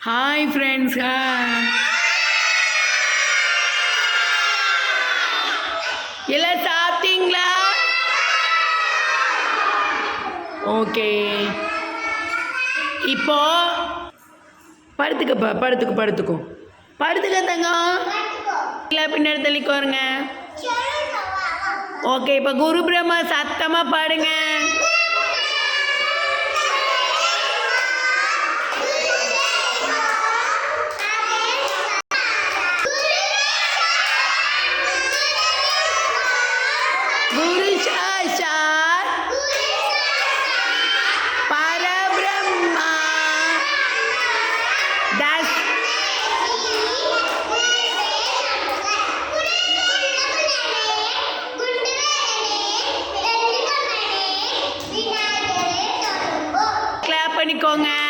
Hi friends எல்லாம் சாப்பிட்டீங்களா? Okay இப்போ படுத்துக்கப்பா படுத்துக்கு படுத்துக்கும் படுத்துக்க தங்கம் இல்லை பின்னாடி தள்ளிக்கு வருங்க ஓகே இப்போ குரு பிரம்மா சத்தமாக பாடுங்க. கிளாப் பண்ணிக்கோங்க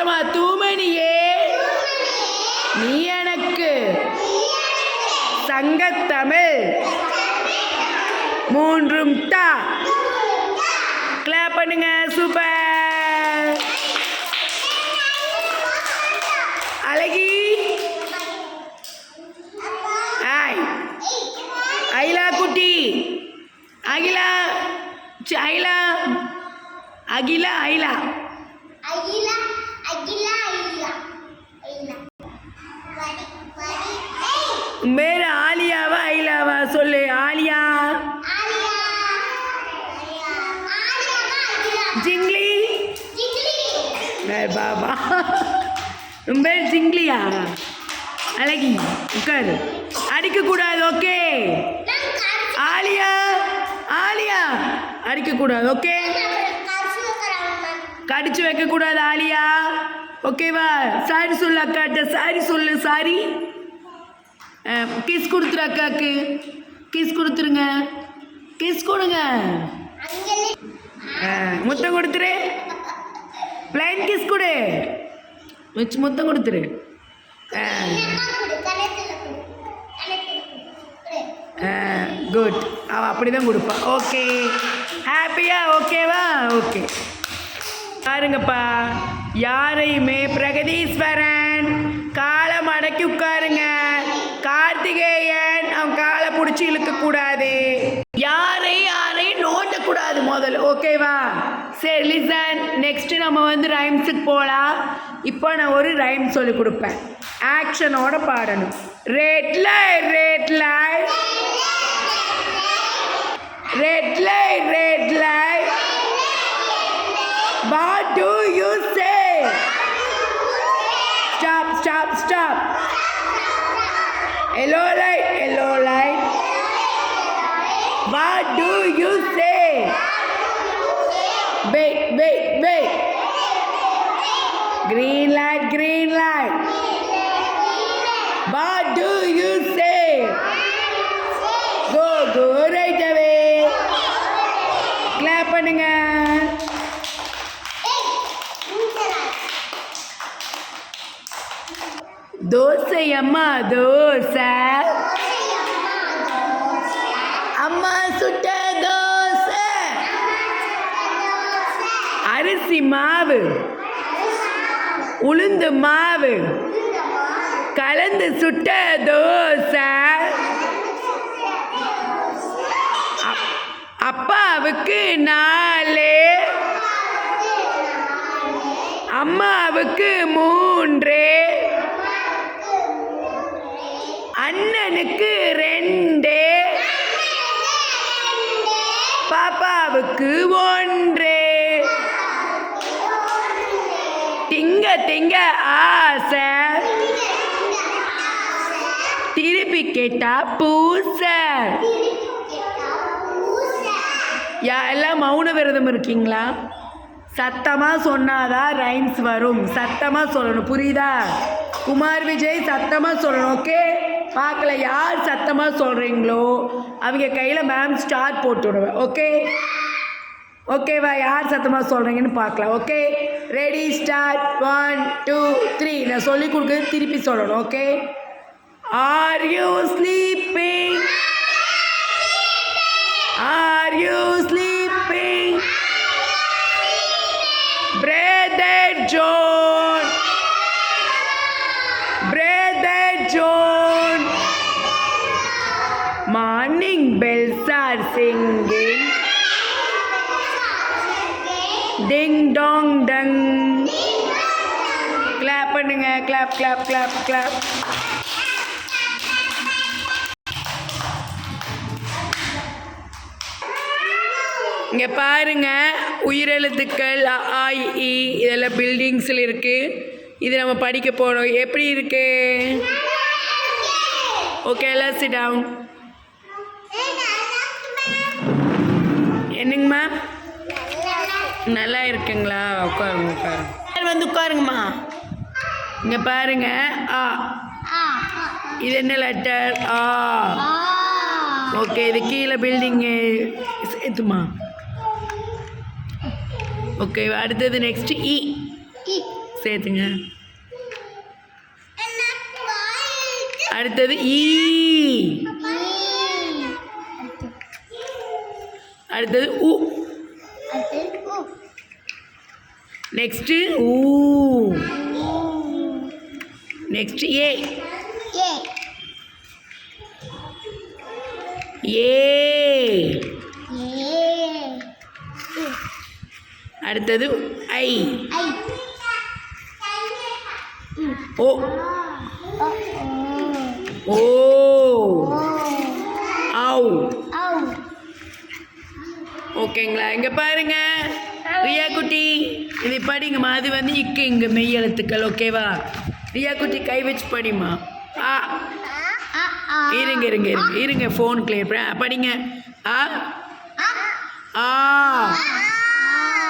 சத்தமா தூமணியே? நீ எனக்கு சங்கத்தமிழ். மூன்றும் தா கிளாப் பண்ணுங்க சூப்பர் அழகி ஆய் அகிலா குட்டி அகிலா சி, அகிலா அகிலா அகிலா அகிலா அகிலா அகிலா அகிலா வடி வடி ஏய் உன் பேர் ஆலியாவா அகிலாவா சொல்லு ஆலியா ஆலியா ஆலியா அகிலா ஜிங்லி ஜிகிலி வேர் பாபா உன் பேர் ஜிங்லியா அழகி உட்காரு. அடிக்கக்கூடாது ஓகே? ஆலியா ஆலியா. அடிக்கக்கூடாது ஓகே? கடிச்சு வைக்கக்கூடாது ஆலியா. ஓகேவா சாரி சொல்லு அக்காட்ட. சாரி சொல்லு சாரி. கிஸ் கொடுத்துரு அக்காவுக்கு கிஸ் கொடுத்துருங்க. கிஸ் கொடுங்க. முத்தம் கொடுத்துரு. பிளைன் கிஸ் கொடு. வச்சு முத்தம் கொடுத்துரு. குட் அவள் அப்படி தான் கொடுப்பா. ஓகே ஹாப்பியா ஓகேவா ஓகே பாருங்கப்பா. யாரையுமே பிரகதீஸ்வரன் காலை மடக்கி உட்காருங்க. கார்த்திகேயன் அவன் காலை பிடிச்சி இழுக்கக்கூடாது. யாரையும் யாரையும் நோண்டக்கூடாது முதல்ல. ஓகேவா சரி லிசன் நெக்ஸ்ட் நம்ம வந்து ரைம்ஸுக்கு போகலாம் இப்போ நான் ஒரு ரைம் சொல்லி கொடுப்பேன். ஆக்ஷனோட பாடணும். Red light red light red light red light stop stop stop yellow Stop, stop, stop. Yellow light, you say Wait, wait, wait. Green light, green light. What do you say? Go, go right away. Clap பண்ணுங்க தோசை அம்மா தோசை அம்மா சுட்ட அரிசி மாவு. உளுந்து மாவு. கலந்து சுட்ட தோசை. அப்- அப்பாவுக்கு நாலு. அம்மாவுக்கு மூன்று. அண்ணனுக்கு ரெண்டு. பாப்பாவுக்கு ஒன்று. திங்க திங்க ஆசை. திருப்பி கேட்டா பூசை. யா எல்லாம் மௌன விரதம் இருக்கீங்களா? சத்தமாக சொன்னாதான் ரைம்ஸ் வரும். சத்தமாக சொல்லணும். புரியுதா? குமார் விஜய் சத்தமாக சொல்லணும் ஓகே பார்க்கல. யார் சத்தமாக சொல்கிறீங்களோ அவங்க கையில் மேம் ஸ்டார் போட்டு விடுவேன் ஓகே ஓகேவா யார் சத்தமாக சொல்கிறீங்கன்னு பார்க்கலாம். Okay ready start one two three நான் சொல்லி கொடுக்குறது திருப்பி சொல்லணும் okay are you sleeping are you clap clap clap clap இங்கே பாருங்க உயிரெழுத்துக்கள் ஆஇ இ, இதெல்லாம் பில்டிங்ஸில் இருக்குது இது நம்ம படிக்க போகிறோம் எப்படி இருக்கு? ஓகே எல்லாம் sit டவுன் என்னங்க மேம் நல்லா இருக்குங்களா? உட்காருங்க உட்காருங்க. வந்து உட்காருங்கம்மா இங்கே பாருங்க. ஆ. இது என்ன லெட்டர் ஆ. ஓகே இது கீழே பில்டிங்கு சேர்த்துமா ஓகே அடுத்தது நெக்ஸ்ட் இ சேர்த்துங்க. அடுத்தது ஈ அடுத்தது உ நெக்ஸ்ட்டு ஊ நெக்ஸ்ட் ஏ ஏ அடுத்தது ஐ ஓ ஓ ஆவ் ஓகேங்களா? இங்கே பாருங்க. ரியா குட்டி இது படிங்கம்மா அது வந்து இக்கு இங்கே மெய் எழுத்துக்கள் ஓகேவா ரியா குட்டி கை வச்சு படிம்மா. ஆ. இருங்க இருங்க இருங்க. இருங்க ஃபோன் கிளியர் பண்ண படிங்க. ஆ. ஆ.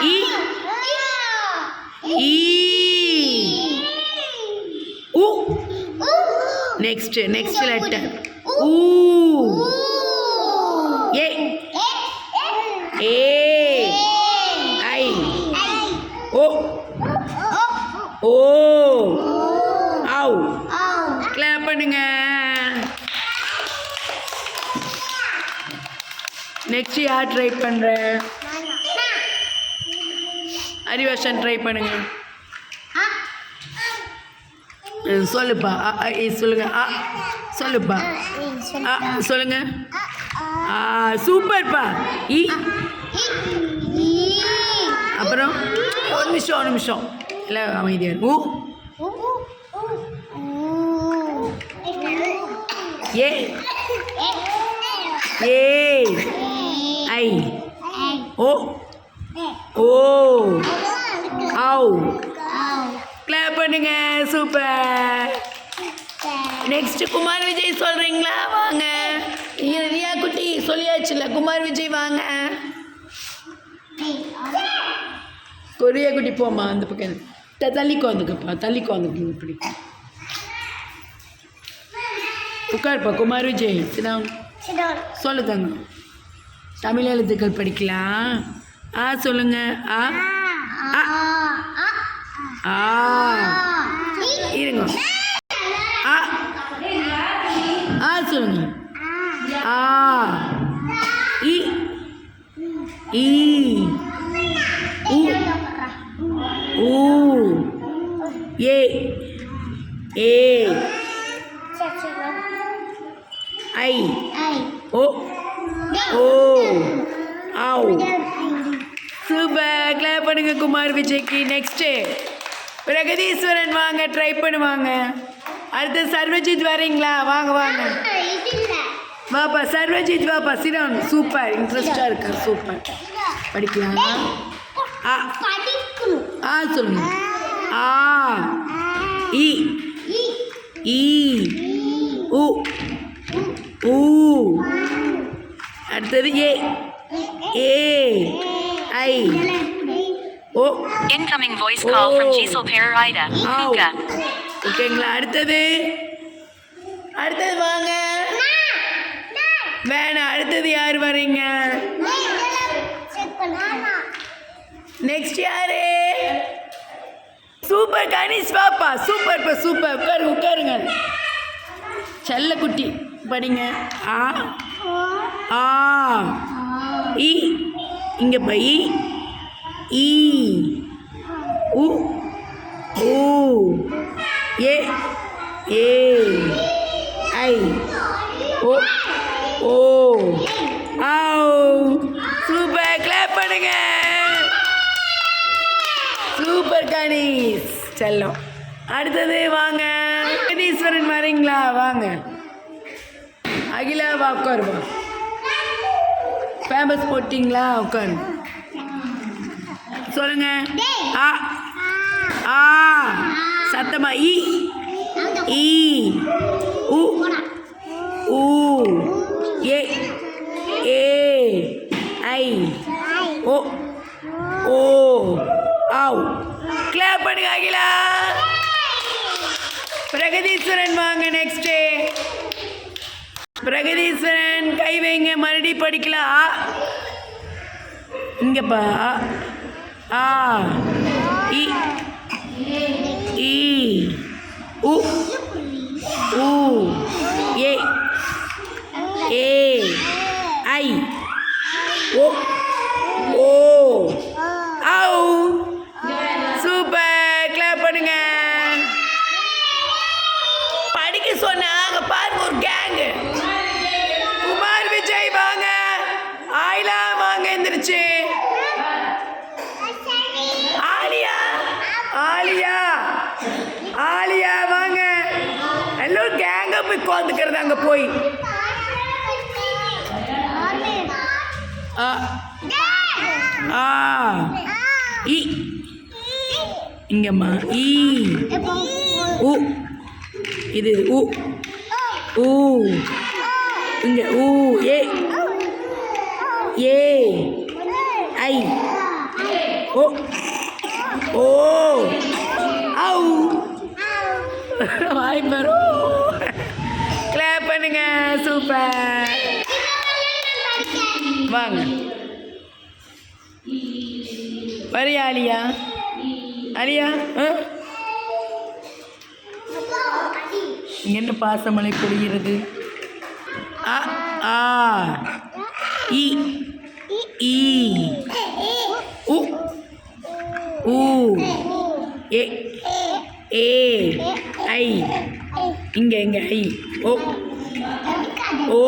இ. ஈ உ. நெக்ஸ்ட் நெக்ஸ்ட் லெட்டர் ஊ. ஏ பண்ணுங்க. நெக்ஸ்ட் யார் ட்ரை பண்ணுற அறிவாசன் ட்ரை பண்ணுங்க. சொல்லுப்பா. சொல்லுங்க. ஆ சொல்லுப்பா. ஆ சொல்லுங்க. ஆ. சூப்பர்ப்பா. இ அப்புறம் ஒரு நிமிஷம் ஒரு நிமிஷம். இல்லை அமைதியாக. ஊ. ஏ. ஏ. ஐ. ஓ. ஓ. ஆவ். கிளாப் பண்ணுங்க. சூப்பர். நெக்ஸ்ட் குமார் விஜய் சொல்றீங்களா? வாங்க. ரியா குட்டி சொல்லியாச்சுல. குமார் விஜய் வாங்க. கொரியா குட்டி போம்மா அந்த பக்கம். தள்ளி தள்ளிக்கோ வந்துக்கப்பா தள்ளிக்கோ வந்துக்கு இப்படி. உட்காருப்பா குமார் விஜய் சிதான் சொல்லு தங்க தமிழ் எழுத்துக்கள் படிக்கலாம். ஆ சொல்லுங்க. ஆ ஆ இருங்க. ஆ. ஆ சொல்லுங்க. ஆ. இ. ஈ உ. ஊ ஏ. ஏ ஐ ஓ ஓ ஆவ் சூப்பர் கிளாப் பண்ணுங்க குமார் விஜய்க்கு நெக்ஸ்ட்டு பிரகதீஸ்வரன் வாங்க ட்ரை பண்ணுவாங்க. அடுத்து சர்வஜித் வரீங்களா? வாங்க வாங்க. வாப்பா சர்வஜித் வாப்பா. சிரம் சூப்பர் இன்ட்ரெஸ்டாக இருக்கு? சூப்பர் படிக்கலாம். ஆ. ஆ சொல்லுங்க. ஆ. இ. ஈ உ. ஊ அடுத்தது ஏ. ஏ. ஐ. ஓ. Call from Oh. Gisel Parida. Ow. Puka. ஓகேங்களா அடுத்தது. அடுத்தது வாங்க. வேணாம் அடுத்தது யார் வரீங்க நெக்ஸ்ட் யாரு? சூப்பர் கணேஷ் பாப்பா. சூப்பர் இப்போ சூப்பர் உட்காருங்க உட்காருங்க. செல்லக்குட்டி படிங்க. ஆ. ஆ. இ. இங்க பை ஈ உ ஊ ஏ ஏ ஐ ஓ ஓ ஆ சூப்பர். கிளாப் பண்ணுங்க. சூப்பர் கணேஷ். செல்லம். அடுத்தது வாங்க. ஜெகதீஸ்வரன் வரீங்களா? வாங்க. அகிலா வா உட்காருவா ஃபேமஸ் போட்டிங்களா? உட்காரு சொல்லுங்க. ஆ. ஆ. சத்தமா. இ ஈ. உ. ஊ ஏ. ஏ. ஐ. ஓ. ஓ. ஆவ். கிளாப் பண்ணுங்க அகிலா. பிரகதீஸ்வரன் வாங்க நெக்ஸ்ட் பிரகதீஸ்வரன் கை வைங்க மறுபடி படிக்கலாம். இங்கப்பா ஆ. ஆ இ ஈ உட்காந்துக்கிறது அங்கே போய். ஆ. ஆ. இ. இங்கம்மா. ஈ உ. இது உ. ஊ இங்க ஊ ஏ. ஏ. ஐ. ஓ. ஓ. ஔ வாய்ப்பரும் சூப்பர் வாங்க. வரியா அலியா? அலியா ஆ? இங்க என்ன பாசமலை பொழிகிறது ஆ இ ஈ உ ஊ ஏ ஏ ஐ. இங்க இங்க ஐ. ஓ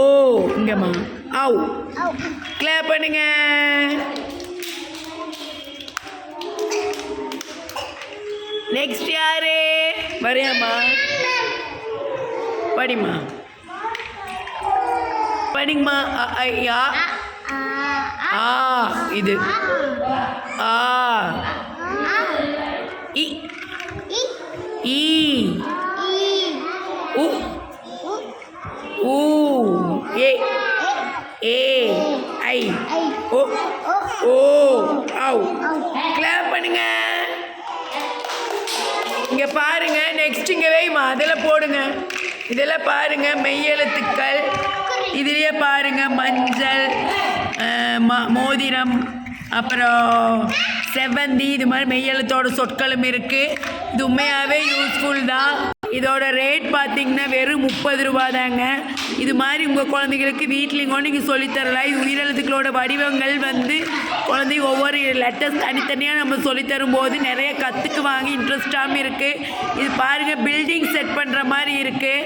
இங்கம்மா ஆவ் கிளாப் பண்ணுங்க. நெக்ஸ்ட் யாரு? வரையாம்மா. படிம்மா. படிங்கம்மா. அ, ஐ, ஆ. இது. ஆ. இ. ஈ உ. அதில் போடுங்க. இதெல்லாம் பாருங்க மெய்யெழுத்துக்கள் இதுலேயே பாருங்க மஞ்சள் ம- மோதிரம் அப்புறம் செவ்வந்தி இது மாதிரி மெய்யெழுத்தோட சொற்களும் இருக்குது இது உண்மையாகவே யூஸ்ஃபுல் தான். இதோட ரேட் பார்த்தீங்கன்னா வெறும் முப்பது ரூபா தாங்க. இது மாதிரி உங்கள் குழந்தைங்களுக்கு வீட்லேயும் கூட நீங்கள் சொல்லித்தரலாம். இது உயிரெழுத்துக்களோட வடிவங்கள் வந்து குழந்தை ஒவ்வொரு லெட்டர்ஸ் தனித்தனியாக நம்ம சொல்லித்தரும் போது நிறைய கற்றுக்குவாங்க இன்ட்ரெஸ்டாகவும் இருக்குது இது பாருங்கள் பில்டிங் செட் பண்ணுற மாதிரி இருக்குது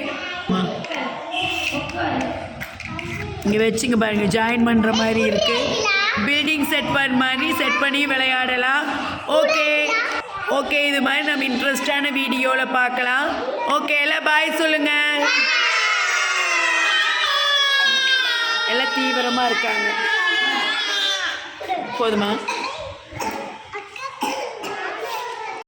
இங்கே வச்சுங்க பாருங்கள் ஜாயின் பண்ணுற மாதிரி இருக்குது பில்டிங் செட் பண்ண மாதிரி செட் பண்ணி விளையாடலாம். ஓகே ஓகே இது மாதிரி நம்ம இன்ட்ரெஸ்டான வீடியோவில் பார்க்கலாம். ஓகே எல்லாம் பாய் சொல்லுங்கள் எல்லாம் தீவிரமாக இருக்காங்க. போதுமா?